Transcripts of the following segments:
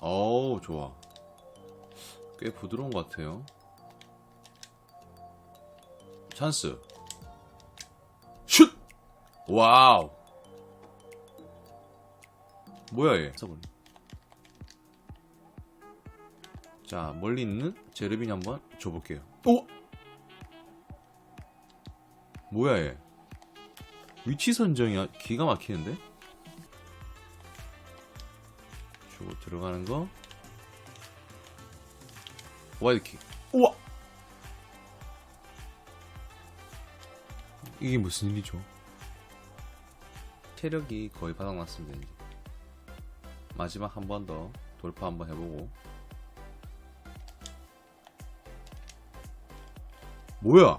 어우 좋아. 꽤 부드러운 것 같아요. 찬스. 슛! 와우. 뭐야 얘? 써버려 자 멀리 있는 제르빈이 한번 줘볼게요. 오 뭐야 얘? 위치 선정이 기가 막히는데 주고 들어가는 거. 와이드킥. 우와. 이게 무슨 일이죠? 체력이 거의 바닥났습니다 이제. 마지막 한 번 더 돌파 한번 해보고. 뭐야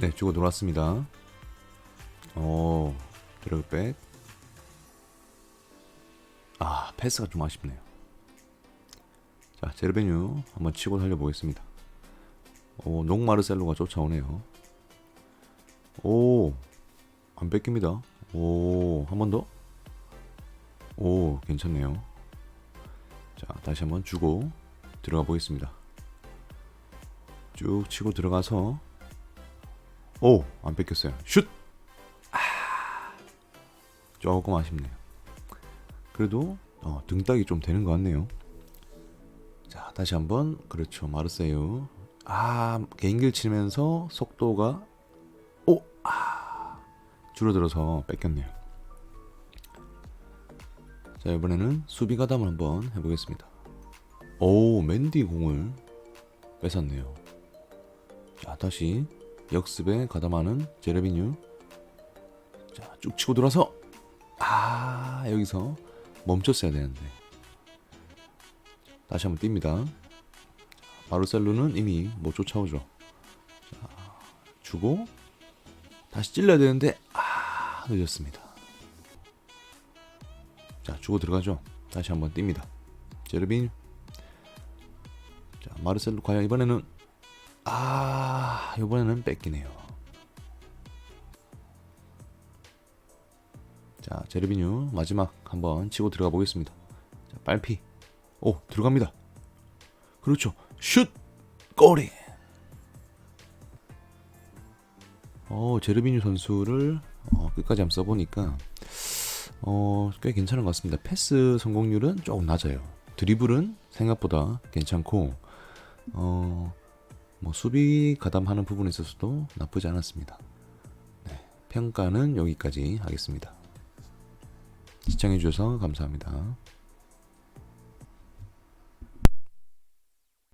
네, 주고 놀았습니다. 오, 드래그백. 아, 패스가 좀 아쉽네요. 자, 제르베뉴 한번 치고 살려보겠습니다. 오, 녹마르셀로가 쫓아오네요. 오, 안 뺏깁니다. 오, 한 번 더. 오, 괜찮네요. 자, 다시 한번 주고 들어가 보겠습니다. 쭉 치고 들어가서 오, 안 뺏겼어요. 슛! 아, 조금 아쉽네요. 그래도 어, 등딱이 좀 되는 것 같네요. 자, 다시 한번 그렇죠. 마르세유. 아, 개인기를 치면서 속도가 오, 아, 줄어들어서 뺏겼네요. 자, 이번에는 수비 가담을 한번 해보겠습니다. 오, 맨디 공을 뺏었네요. 자, 다시 역습에 가담하는 제레비뉴. 자, 쭉 치고 돌아서 아, 여기서 멈췄어야 되는데. 다시 한번 뜁니다. 마르셀로는 이미 못 쫓아오죠. 자, 주고 다시 찔러야 되는데 아, 늦었습니다. 자, 주고 들어가죠. 다시 한번 뜁니다. 제르빈. 자, 마르셀로 과연 이번에는 아, 이번에는 뺏기네요. 자, 제르비뉴 마지막 한번 치고 들어가 보겠습니다. 자, 빨피. 오, 들어갑니다. 그렇죠. 슛! 골이! 어, 제르비뉴 선수를 어, 끝까지 한번 써보니까 어, 꽤 괜찮은 것 같습니다. 패스 성공률은 조금 낮아요. 드리블은 생각보다 괜찮고 어, 뭐 수비 가담하는 부분에 있어서도 나쁘지 않았습니다. 네, 평가는 여기까지 하겠습니다. 시청해주셔서 감사합니다.